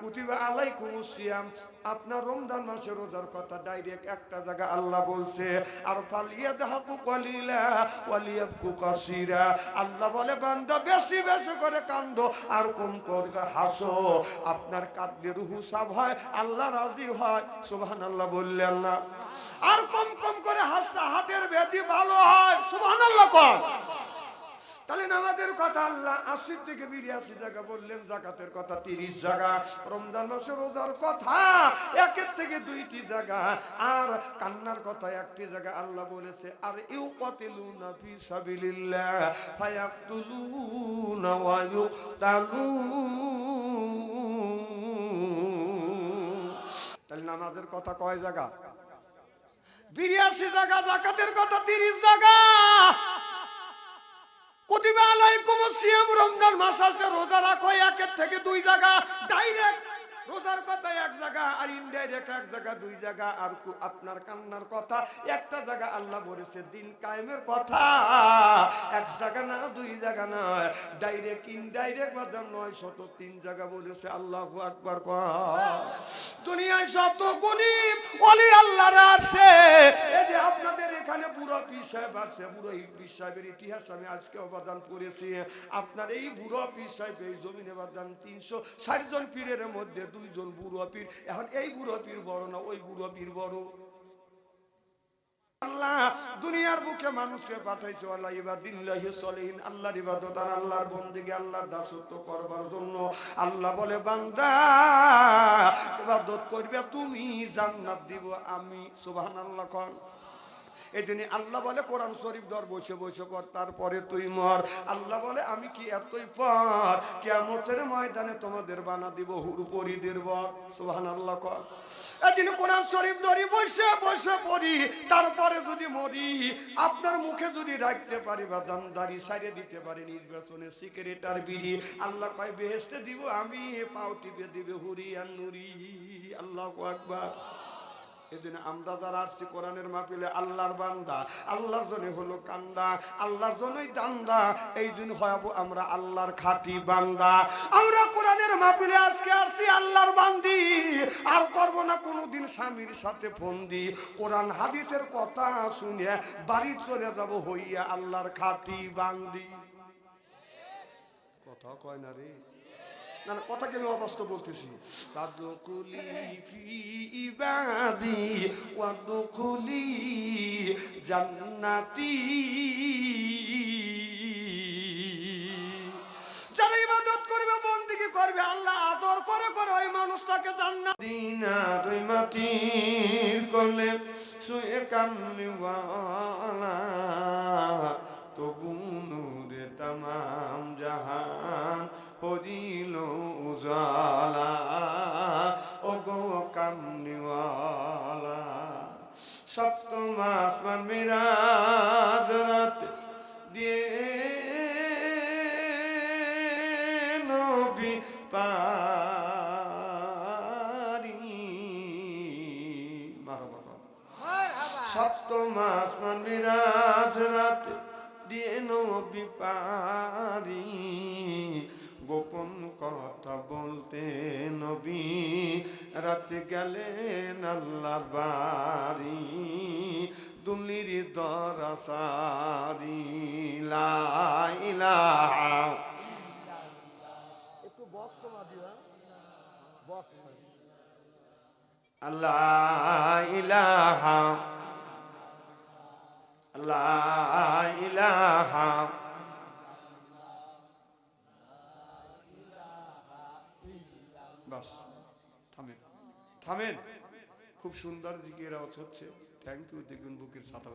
কুতিবা আলাইকুম সিয়াম। আপনার রমজান মাসে রোজার কথা ডাইরেক্ট একটা জায়গা আল্লাহ বলছে, আর ফালিয়া দাহাকু কলিলা, ওয়ালিয়াবকু কাসিরা। আল্লাহ বলে, বান্দা, বেশি বেশি করে কান্দ, আর কম করে হাসো। আপনার কাঁদলে রুহু সাব হয়, আল্লাহ রাজি হয়। সুবহানাল্লাহ বললেন না। আর কম কম করে হাসা, হাতের ব্যাধি ভালো হয়। সুবহানাল্লাহ কর তাহলে নামাজের কথা আল্লাহ আশি থেকে বিরিয়াশি জায়গা বললেন, জাকাতের কথা তিরিশ জায়গা, রমজান মাসে রোজার কথা একের থেকে দুইটি জায়গা, আর কান্নার কথা একটি জায়গা আল্লাহ বলেছে, আর ইউ কতিলুনা ফি সাবিলিল্লাহ, ফায়াকতুলুনা ওয়া ইউকতালুন। তাহলে নামাজের কথা কয় জায়গা? বিরিয়াশি জায়গা, জাকাতের কথা তিরিশ জায়গা। কুতিবা আলাইকুম সিয়াম, রমজান মাস রোজা রাখো থেকে দুই জায়গা ডাইরেক্ট রোজার কথা এক জায়গা আর ইনডাইরেক্ট এক জায়গা, দুই জায়গা। আর আপনার কান্নার কথা, একটা জায়গা আল্লাহ বলেছে, দিন কায়েমের কথা। এক জায়গা না, দুই জায়গা না। ডাইরেক্ট ইনডাইরেক্ট বাজার নয় শত তিন জায়গা বলেছে, আল্লাহ আকবার দুনিয়ায় যত গুণী অলি আল্লাহরা আছে, এই যে আপনাদের এখানে বুড়ো পীর সাহেব আছে, বুড়ো পীর সাহেবের ইতিহাস আমি আজকে অবদান করেছি। আপনার এই বুড়ো পীর সাহেব এই জমিনে অবদান তিনশো ষাট জন পীরের মধ্যে দুইজন বুড়ো পীর। এখন এই বুড়ো পীর বড় না, ওই বুড়ো পীর বড়। আল্লাহ, দুনিয়ার বুকে মানুষকে পাঠাইছে আল্লাহ ইবাদিল্লাহি সলিহিন আল্লাহর ইবাদত আর আল্লাহর বন্দিকে আল্লাহর দাসত্ব করবার জন্য। আল্লাহ বলে, বান্দা, ইবাদত করবে, তুমি জান্নাত দিব। আমি, সুবহানাল্লাহ কর এই আল্লাহ বলে, কোরআন শরীফ ধর, বসে বসে পর তারপরে তুই মর। আল্লাহ বলে, আমি কি এতই পর? কেমতের ময়দানে তোমাদের বানা দিব হুর পরিদের বর সুবহানাল্লাহ কর। এদিন কোরআন শরীফ ধরি, বসে বসে পড়ি, তারপরে যদি মরি, আপনার মুখে যদি রাখতে পারি বা দামদারি সারিয়ে দিতে পারি, নির্বাচনে সিগারেট আর বিড়ি, আল্লাহ কয় বেহেস্তে দিব আমি, পাও টিপে দিবে হুরি আর নুরি আল্লাহ আকবার। এদিন আমরা যারা আসছি কোরআনের মাহফিলে, আল্লাহর বান্দা, আল্লাহর জন্য হলো কান্দা, আল্লাহর জন্যই দান্দা। এই জন্য হয়াবো আমরা আল্লাহর খাঁটি বান্দা। আমরা কোরআনের মাহফিলে আজকে আসছি আল্লাহর বান্দি। আর করব না কোনোদিন স্বামীর সাথে ফোন দি কোরআন, হাদিসের কথা শুনে বাড়ি চলে যাব হইয়া আল্লাহর খাঁটি বান্দি। কথা কয় না রে? না না কথা কেন অবাস্তব বলতেছি। তাদুকুলি ফি ইবাদি ওয়াদুকুলি জান্নাতি। যারা ইবাদত করবে বন্দিকে করবে, আল্লাহ আদর করে করে ওই মানুষটাকে জান্নাত। দিনা দুই মাটির কোলে শুয়ে কামলিওয়ালা তবু নূরে তামাম জাহান হরিল উজালা ও গো কামলিওয়ালা। সপ্তম আসমান মিরাজ রাত দিয়ে নবী পারি। সপ্তম আসমান মিরাজ রাতে দিয়ে নবী পারি। বলতে নবী রাতে গেলেন আল্লাহর বাড়ি দুলির দরাসারি লাইলা একটু বক্স কমা দিও বক্স আল্লাহ ইলাহা আল্লাহ ইলাহা থামেন। খুব সুন্দর জিগের আওয়াজ হচ্ছে। থ্যাংক ইউ দেখুন বুকের ছাতা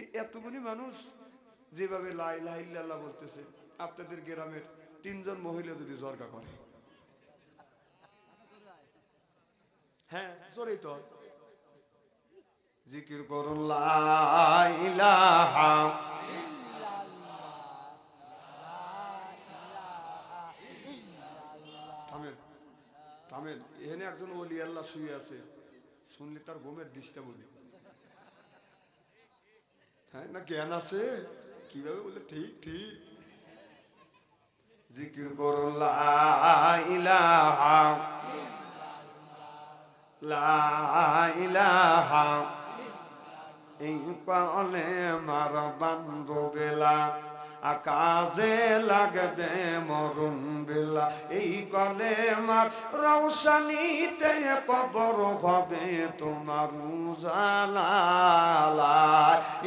এই এতগুলি মানুষ যেভাবে লাই লাইল্লাহ বলতেছে, আপনাদের গ্রামের তিনজন মহিলা যদি জর্গা করে। হ্যাঁ জোরেই তো। জিকির করুন লা থামেন এখানে একজন ওলি আল্লাহ শুয়ে আছে, শুনলে তার ঘুমের ডিস্টার্ব হবে। হ্যাঁ না জ্ঞান আছে? কীভাবে বলে ঠিক ঠিক। জিকির করুন, লা ইলাহা লা ইলাহা এই কলে মার বান্ধবেলা। আকাশে লাগবে মরুন বেলা। এই কলে মার রৌশনীতে কবর হবে তোমার উজালা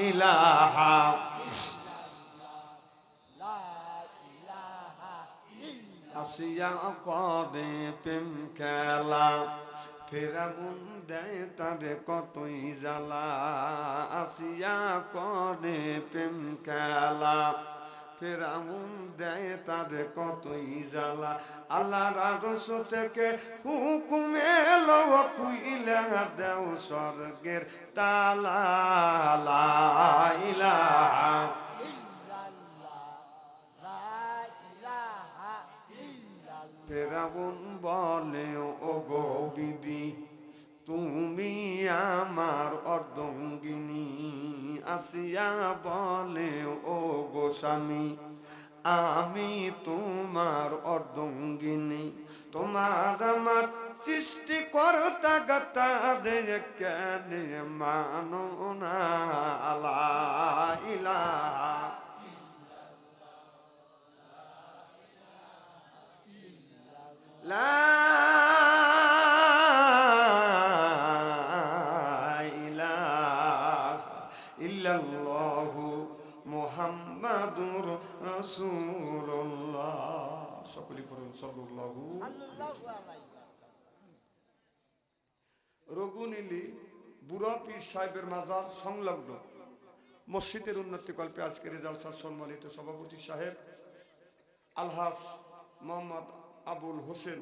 ইলাহা আসিয়া কদে প্রেম খেলা? ফেরাগুন দেয় তারে কতই জ্বালা। আসিয়া কদে প্রেম খেলা? ফেরাউন দেয় তারে কতই জ্বালা। আল্লাহ রাজস্ব থেকে হুকুমে লো কুইলা দেও স্বর্গের তালা, লা ইলাহা ফেরাউন বলে ও গো বিবি, তুমি আমার অর্ধঙ্গিনী। আসিয়া বলে, ও স্বামী, আমি তোমার অর্ধঙ্গিনী। তোমার আমার সৃষ্টি করতা গতা দে কেন মানো না আলা ইলাহা রসুল্লাহ সকলে পড়ুন সল্লাহু রঘুনীলি বুড়া সাহেবের মাজার সংলগ্ন। মসজিদের উন্নতি কল্পে আজকের রেজালসার সম্মানিত সভাপতি সাহেব আলহাস মোহাম্মদ আবুল হোসেন,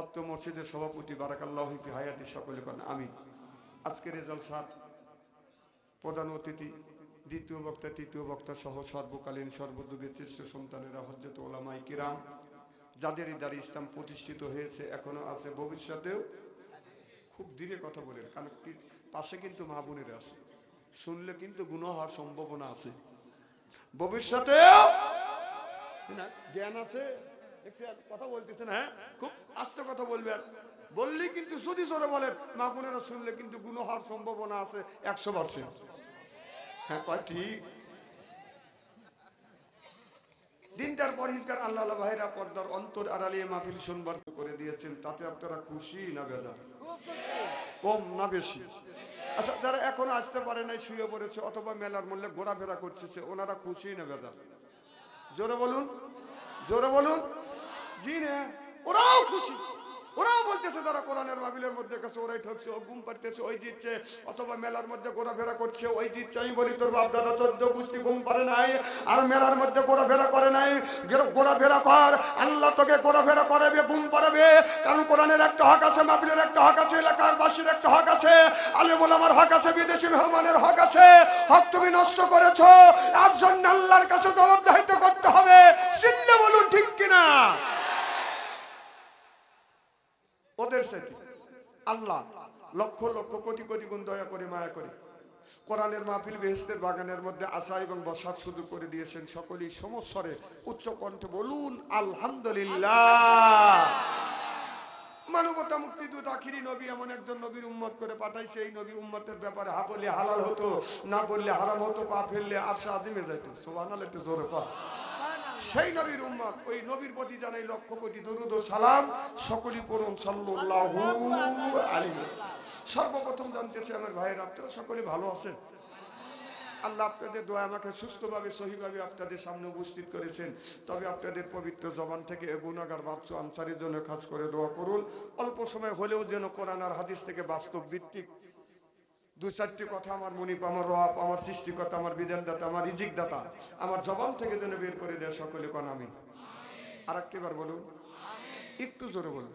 অত্র মসজিদের সভাপতি, বারাকাল্লাহ হায়াতি, সকলে কন আমি আজকের রেজালসার প্রধান অতিথি দ্বিতীয় বক্তা তৃতীয় বক্তা সহ সর্বকালীন সর্বযুগের শ্রেষ্ঠ সন্তানেরা হজরত ওলামাই কিরাম যাদের এই দ্বারা ইসলাম প্রতিষ্ঠিত হয়েছে এখনও আছে ভবিষ্যতেও খুব ধীরে কথা বলেন কারণ পাশে কিন্তু মা বোনেরা আছে শুনলে কিন্তু গুণ হওয়ার সম্ভাবনা আছে ভবিষ্যতেও না, জ্ঞান আছে? কথা বলতেছেন হ্যাঁ খুব আস্তে কথা বলবেন বললেই কিন্তু যদি জোরে বলেন মা বোনেরা শুনলে কিন্তু গুণ হওয়ার সম্ভাবনা আছে একশো পার্সেন্ট হ্যাঁ ঠিক। দিনটার পরিষ্কার আল্লাহ ভাইরা পর্দার অন্তর আড়ালিয়ে মাহফিল সুন্দর করে দিয়েছেন, তাতে আপনারা খুশি না বেদা কম না বেশি? আচ্ছা যারা এখনও আসতে পারে নাই, শুয়ে পড়েছে অথবা মেলার মূল্যে ঘোরাফেরা করছে ওনারা খুশি না বেদা জোরে বলুন জোরে বলুন। জি না, ওরাও খুশি। ওরাও বলতেছে তারা কোরআনের মাহফিলের মধ্যে গেছে, ওরাই ঠকছে, ও ঘুম পারতেছে ওই দিচ্ছে, অথবা মেলার মধ্যে ঘোরাফেরা করছে, ওই দিচ্ছে। আমি বলি, তোর বাপ দাদা চোদ্দ গোষ্ঠী ঘুম পারে নাই, আর মেলার মধ্যে ঘোরাফেরা করে নাই। ঘোরাফেরা কর, আল্লাহ তোকে ঘোরাফেরা করাবে, ঘুম পারাবে কারণ কোরআনের একটা হক আছে মাবিলের একটা হক আছে, এলাকার বাসীর একটা হক আছে, আলিমুল আমার হক আছে, বিদেশি মেহমানের হক আছে। হক তুমি নষ্ট করেছ আর জন্য আল্লাহর কাছে জবাবদাহিত করতে হবে চিল্লে বলুন ঠিক কিনা সাথে আল্লাহ লক্ষ লক্ষ কোটি কোটি গুণ দয়া করে, মায়া করে কোরআনের মাহফিল বেহেস্তের বাগানের মধ্যে আসা এবং বসার শুরু করে দিয়েছেন সকলেই। সমস্বরে উচ্চ কণ্ঠে বলুন, আলহামদুলিল্লাহ। মানবতা মুক্তিদূত আখিরি নবী, এমন একজন নবীর উম্মত করে পাঠাইছে। এই নবী উম্মতের ব্যাপারে হা বললে হালাল হতো, না বললে হারাম হতো, পা ফেললে আশা আদিমে যাইতো। সোহানাল একটু জোরে পা। সেই নবীর উম্মত, ওই নবীর প্রতি জানাই লক্ষ কোটি দরুদ ও সালাম, সকলই পড়ুন সাল্লাল্লাহু আলাইহি সর্বপ্রথম জানতেছি আমার ভাইয়ের, আপনারা সকলে ভালো আছেন? আল্লাহ আপনাদের দোয়া আমাকে সুস্থভাবে, সহিভাবে আপনাদের সামনে উপস্থিত করেছেন। তবে আপনাদের পবিত্র জবান থেকে গুণাগার বাচ্চু আনসারের জন্য কাজ করে দোয়া করুন। অল্প সময় হলেও যেন কোরআন আর হাদিস থেকে বাস্তব ভিত্তিক দু চারটি কথা আমার মনিপ আমার রব আমার সৃষ্টিকর্তা আমার বিধানদাতা আমার রিজিক দাতা আমার জবান থেকে যেন বের করে দেয় সকলে কন আমি আর একটিবার বলুন। একটু জোরে বলুন।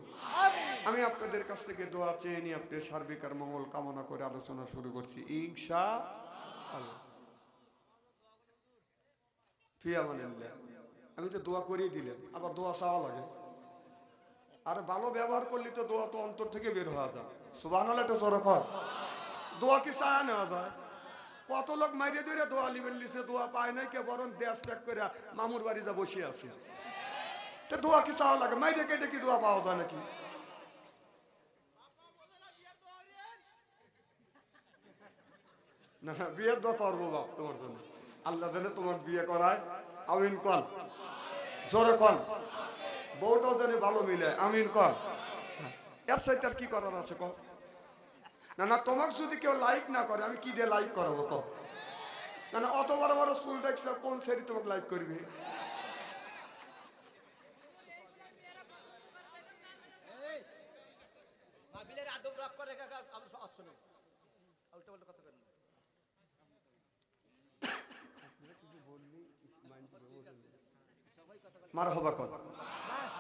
আমি আপনাদের কাছ থেকে দোয়া চেয়ে নিয়ে আপনি সার্বিক আর মঙ্গল কামনা করে আলোচনা শুরু করছি। ইনশা আল্লাহ ফিয়ামানিল্লাহ। আমি তো দোয়া করিয়ে দিলেন আবার দোয়া চাওয়া লাগে। আর ভালো ব্যবহার করলে তো দোয়া তো অন্তর থেকে বের হওয়া যায়। সুবাহ একটা জোর কর। দোয়া কি চায়া নেওয়া যায়? কত লোক মারিয়ে দিয়ে দোয়া লিবেন লিসে দোয়া পায় নাই কে, বরং দেশ ত্যাগ করে মামুর বাড়িতে বসে আছে। তো দোয়া কি চাওয়া লাগে? মাইরে কেটে কি দোয়া পাওয়া যায় নাকি? না না, বিয়ের দোয়া করব বাপ তোমার জন্য। আল্লাহ জানে তোমার বিয়ে করায়। আমিন কন। জোরে কন। বউটাও জানে ভালো মিলে আমিন কন। এর সাথে আর কি করার আছে কন? না না তোমাকে যদি কেউ লাইক না করে আমি কি দিয়ে লাইক করাবো কন না না অত বড় বড় স্কুল দেখছ কোন সেরি তোমাকে লাইক করবে? মার হবা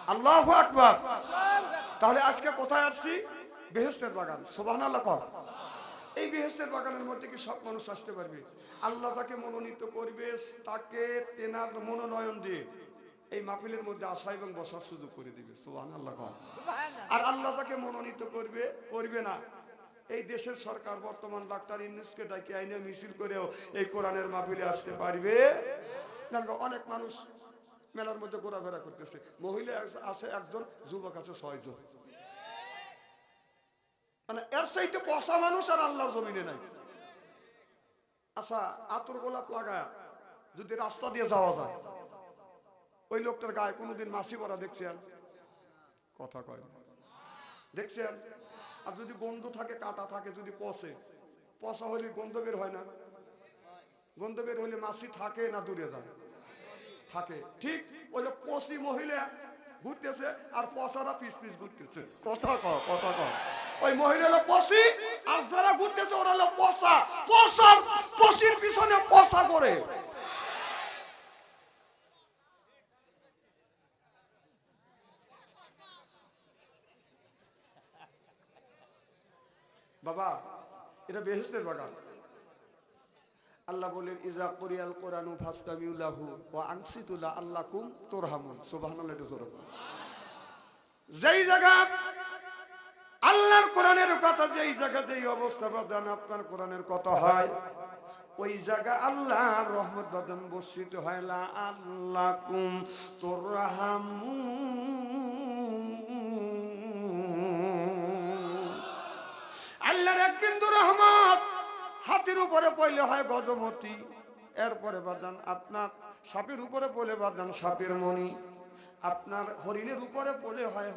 আল্লাহ আকবার। তাহলে আজকে কোথায় আসছি? বেহেস্তের বাগান সোবাহান আল্লাহ কর। এই বেহেস্তের বাগানের মধ্যে কি সব মানুষ আসতে পারবে? আল্লাহ তাকে মনোনীত করবে তাকে তেনার মনোনয়ন দিয়ে এই মাহফিলের মধ্যে আসা এবং বসার সুযোগ করে দিবে আল্লাহ আর আল্লাহ তাকে মনোনীত করবে করবে না। এই দেশের সরকার বর্তমান ডাক্তার ইউনুসকে ডাকি আইনে মিছিল করেও এই কোরআনের মাহফিলে আসতে পারবে। অনেক মানুষ মেলার মধ্যে ঘোরাফেরা করতেছে। মহিলা আছে একজন যুবক আছে ছয়জন। মানে এর সাইতে পশা মানুষ আর আল্লাহর জমিনে নাই। আচ্ছা আতর গোলাপ লাগায় যদি রাস্তা দিয়ে যাওয়া যায়, ওই লোকটার গায়ে কোনোদিন মাসি পরা দেখছেন? কথা কয়। দেখছেন? আর যদি গন্ধ থাকে, কাটা থাকে, যদি পচে, পচা হলে গন্ধ বের হয় না? গন্ধ বের হলে মাসি থাকে না দূরে যায়? থাকে। ঠিক ওই পশি মহিলা ঘুরতেছে আর পশারা পিস পিস ঘুরতেছে। কথা ক কথা ক ওই মহিলা হলো পশি, আর যারা ঘুরতেছে ওরা হলো পশা। পশার, পশির পিছনে পশা করে। বাবা, এটা বেহেস্তের বাগান। আল্লাহ বলেন, ইজা কোরিয়াল কোরআনু ফাস্তামিউ লাহু ওয়া আনসিতু লাআল্লাকুম তুরহামুন। সুবহানাল্লাহ, এটা জোরে যেই জায়গা আল্লাহর কোরআনের কথা, যেই জায়গা যেই অবস্থা বাদান আপনার কোরআনের কথা হয়, ওই জায়গা আল্লাহর রহমত বাদান বর্ষিত হয় লা আল্লাকুম তুরহামুন। আল্লাহর এক বিন্দু রহমত। হাতির উপরে পড়লে হয় গজমতি। এরপরে বাদান আপনার সাপের উপরে পড়লে বাদান সাপের মণি। আপনার হরিণের উপরে পড়লে হয়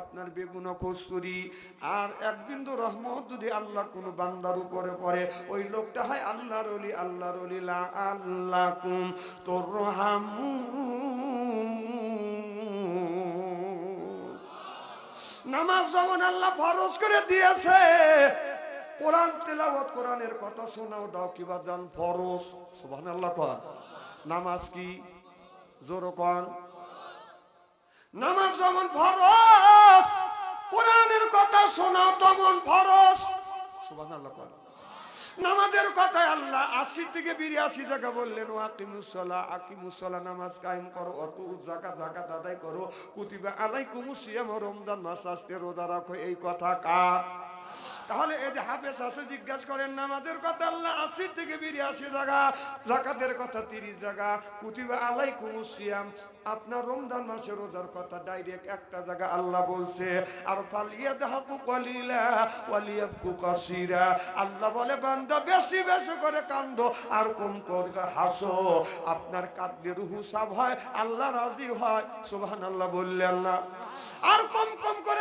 আপনার বেগুন কস্তুরি। আর এক বিন্দু রহমত যদি আল্লাহ কোন বান্দার উপরে পড়ে, ওই লোকটা হয় আল্লাহর অলি আল্লাহর অলি আল্লাহ কুম তোর নামাজ যেমন আল্লাহ ফরজ করে দিয়েছে কোরআন তেলাওয়াত, কোরআনের কথা শোনাও, দাও কি বাদান ফরজ, সুবহানাল্লাহ কন। নামাজ কি? জোর কন। নামাজ যেমন ফরজ, কোরআনের কথা শোনাও তেমন ফরজ, সুবহানাল্লাহ কন। নামাজের কথা আল্লাহ আশি থেকে বিরাশি টাকা বললেন আকিমুসলা আকিমুসলা নামাজ কায়েম করো, অত জাকা জাকা আদায় করো, কুতিবা আলাই কুমুসিয়াম রমজান মাস আসতে রোজা রাখো। এই কথা কার? তাহলে এই যে হাফেজ আছে জিজ্ঞাসা করেন, নামাজের কথা আল্লাহ আশি থেকে বিরাশি জায়গা, জাকাতের কথা তিরিশ জায়গা, কুতিবা আলাই কুমুসিয়াম আপনার রমজান মাসের রোজার কথা ডাইরেক্ট একটা জায়গা আল্লাহ বলছে, আর পালিয়া দেহাকু কলিলা ওয়ালিয়াবকু কাসিরা। আল্লাহ বলে, বান্দা, বেশি বেশি করে কান্দ, আর কম করে হাসো। আপনার কাঁদলে রুহু সাব হয়, আল্লাহ রাজি হয়। সুবহান আল্লাহ বললেন না। আর কম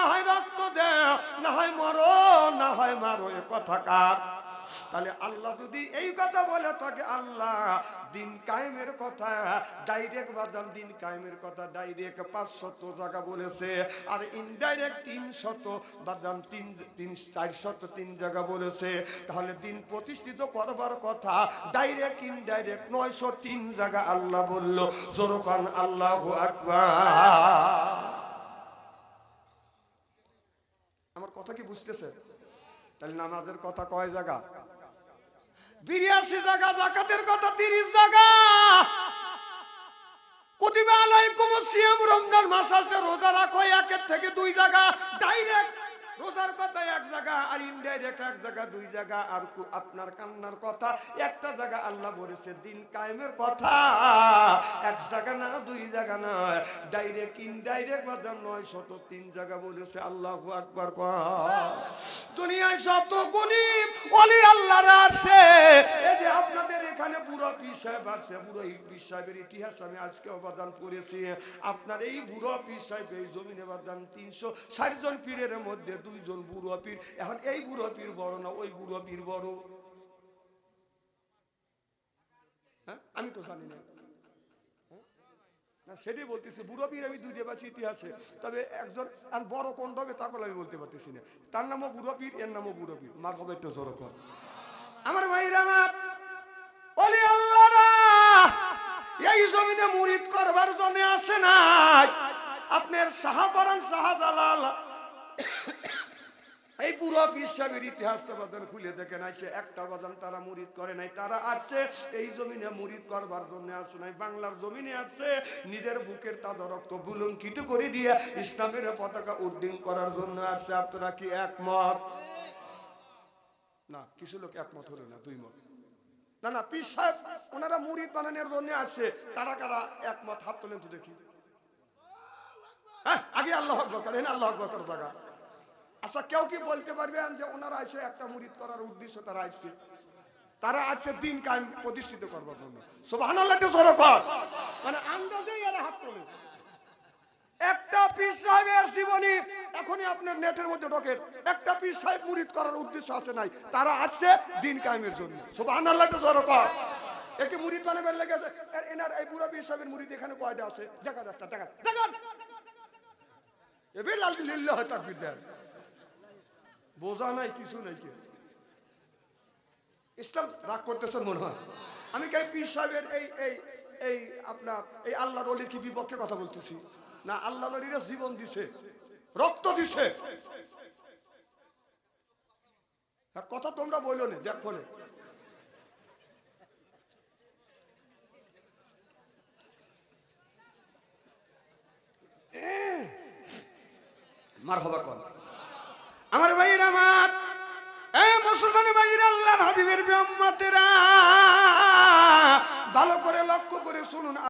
না হয় রক্ত দেও না হয় মরো, না হয় মারো, এ কথা কার? তাহলে আল্লাহ যদি এই কথা বলে থাকে আল্লাহ দিন কায়েমের কথা ডাইরেক্ট বাদাম দিন কায়েমের কথা ডাইরেক্ট পাঁচশত জায়গা বলেছে, আর ইনডাইরেক্ট তিন শত বাদাম তিন তিন চারশত তিন জায়গা বলেছে। তাহলে দিন প্রতিষ্ঠিত করবার কথা ডাইরেক্ট ইনডাইরেক্ট নয়শো তিন জায়গা আল্লাহ বলল, জোরকান আল্লাহ আকবার আমার কথা কি বুঝতেছে? তাহলে নামাজের কথা কয় জায়গা? বিরিয়াশি জায়গা, জাকাতের কথা তিরিশ জায়গা। কুতিবা আলাইকুম সিয়াম, রমজান মাস আসলে রোজা রাখো, একের থেকে দুই জায়গা। ডাইরেক্ট রোজার কথা এক জায়গা আর ইনডাইরেক্ট এক জায়গা, দুই জায়গা, আর আপনার কান্নার কথা, একটা জায়গা আল্লাহ বলেছে, দিন কায়েমের কথা। এক জায়গা না, দুই জায়গা না ডাইরেক্ট ইনডাইরেক্ট বাজার নয় শত, তিন জায়গা বলেছে, আল্লাহ আকবার দুনিয়ায় যত গুণী অলি আল্লাহরা আছে, এই যে আপনাদের এখানে বুড়ো পীর সাহেব আছে, বুড়ো পীর সাহেবের ইতিহাস আমি আজকে অবদান করেছি। আপনার এই বুড়ো পীর সাহেব এই জমিনে অবদান তিনশো ষাট জন পীরের মধ্যে দুইজন বুড়ো পীর। এখন এই বুড়ো পীর বড় না, ওই বুড়ো পীর বড়। হ্যাঁ? আমি তো জানি না? সেটাই বলতেছি, বুড়ো পীর আমি দুইটা পাচ্ছি ইতিহাসে। তবে একজন, আর বড় কোন হবে তা আমি বলতে পারতেছি না। তার নামও বুড়ো পীর, এর নামও বুড়ো পীর। মার হবে একটু জোর কর। আমার ভাইরা আমার, ওলি আল্লাহরা, এই জমিনে মুরিদ করবার জন্য আসে নাই। আপনার শাহপারান শাহজালাল এই পুরো বিশ্বের ইতিহাসটা বাজান খুলে দেখেন আছে একটা বাজান তারা মুরিদ করে নাই, তারা আসছে, এই জমিনে মুরিদ করবার জন্য আসে নাই, বাংলার জমিনে আসছে, নিজের বুকের তাজা রক্ত বুলঙ্কিত করে দিয়ে ইসলামের পতাকা উড্ডিং করার জন্য আসছে, আপনারা কি একমত? না, কিছু লোক একমত হলো না, দুই মত। না না, পীর সাহেব, ওনারা মুরিদ বানানোর জন্য আসছে কারা কারা একমত? হাত তোলেন তো দেখি। হ্যাঁ আগে আল্লাহ আকবর করেন, আল্লাহ আকবর করার জায়গা। আচ্ছা কেউ কি বলতে পারবেন যে ওনারা এসে একটা মুরিদ করার উদ্দেশ্য তারা আসছে? তারা আছে দিন কায়েম প্রতিষ্ঠিত করবার জন্য। সুবহানাল্লাহ, একটু জোরে কর। মানে আন্দাজেই এরা হাত তোলে। একটা পীর সাহেবের জীবনী এখনই আপনার নেটের মধ্যে ঢোকেন একটা পীর সাহেব মুরিদ করার উদ্দেশ্য আছে নাই। তারা আসছে দিন কায়েমের জন্য। সুবহানাল্লাহ, একটু জোরে কর। একে মুরিদ বানাবার লেগেছে এনার, এই পুরো পীর সাহেবের মুরিদ এখানে কয়টা আছে? দেখান একটা, দেখান দেখান। এবার লাল লিল্লাহ তাকবীর দেন। বোঝা নাই কিছু নাই ইসলাম রাগ করতেছেন মনে হয়। আমি কে পীর সাহেবের এই এই এই আপনার এই আল্লাহর অলির কি বিপক্ষে কথা বলতেছি? না আল্লাহ অলিরা জীবন দিছে রক্ত দিছে। হ্যাঁ, কথা তোমরা বলো না দেখো না। মার হবা কন আমার ভাইয়ের আমার। মুসলমান ভাইয়ের আল্লাহর হাবিবের ব্রহ্মতেরা ভালো করে লক্ষ্য করে শুনুন।